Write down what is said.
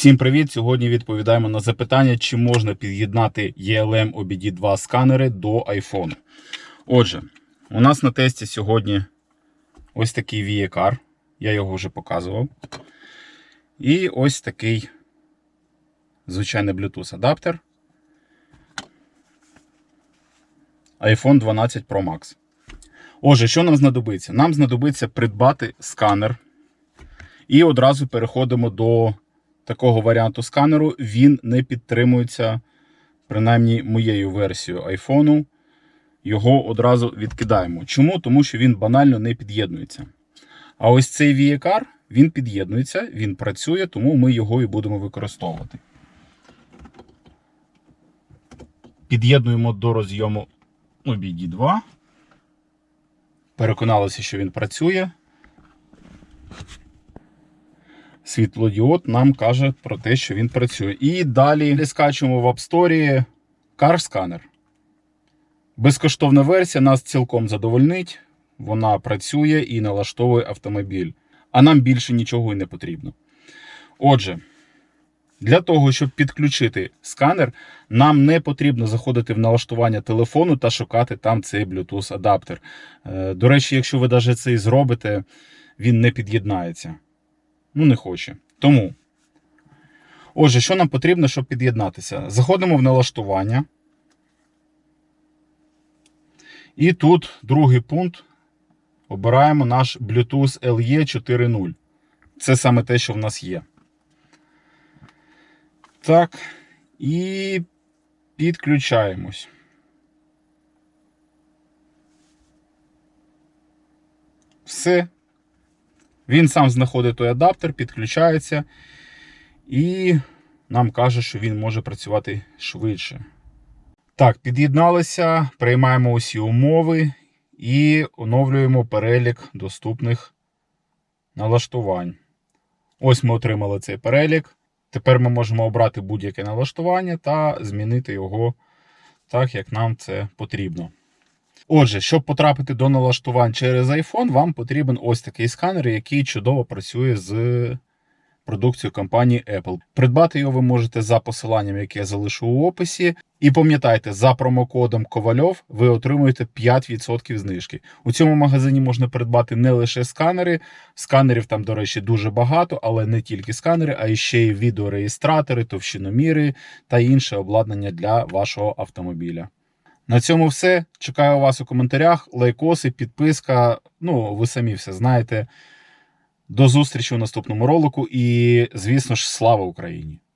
Всім привіт! Сьогодні відповідаємо на запитання, чи можна під'єднати ELM OBD 2 сканери до iPhone. Отже, у нас на тесті сьогодні ось такий VE-Car. Я його вже показував. І ось такий звичайний Bluetooth адаптер. iPhone 12 Pro Max. Отже, що нам знадобиться? Нам знадобиться придбати сканер. І одразу переходимо до такого варіанту сканеру. Він не підтримується, принаймні, моєю версією iPhone. Його одразу відкидаємо. Чому? Тому що він банально не під'єднується. А ось цей VE-Car, він під'єднується, він працює, тому ми його і будемо використовувати. Під'єднуємо до розйому OBD 2. Переконалися, що він працює. Світлодіод нам каже про те, що він працює. І далі скачуємо в App Store Car Scanner. Безкоштовна версія нас цілком задовольнить. Вона працює і налаштовує автомобіль. А нам більше нічого і не потрібно. Отже, для того, щоб підключити сканер, нам не потрібно заходити в налаштування телефону та шукати там цей Bluetooth адаптер. Е, До речі, якщо ви навіть це і зробите, він не під'єднається. Ну, не хоче. Тому. Отже, що нам потрібно, щоб під'єднатися? Заходимо в налаштування. І тут другий пункт. Обираємо наш Bluetooth LE 4.0. Це саме те, що в нас є. Так. І підключаємось. Все. Він сам знаходить той адаптер, підключається і нам каже, що він може працювати швидше. Так, під'єдналися, приймаємо усі умови і оновлюємо перелік доступних налаштувань. Ось ми отримали цей перелік. Тепер ми можемо обрати будь-яке налаштування та змінити його так, як нам це потрібно. Отже, щоб потрапити до налаштувань через iPhone, вам потрібен ось такий сканер, який чудово працює з продукцією компанії Apple. Придбати його ви можете за посиланням, яке я залишу у описі. І пам'ятайте, за промокодом Ковальов ви отримуєте 5% знижки. У цьому магазині можна придбати не лише сканери. Сканерів там, до речі, дуже багато, але не тільки сканери, а ще й відеореєстратори, товщиноміри та інше обладнання для вашого автомобіля. На цьому все. Чекаю вас у коментарях. Лайкоси, підписка. Ну, ви самі все знаєте. До зустрічі у наступному ролику. І, звісно ж, слава Україні!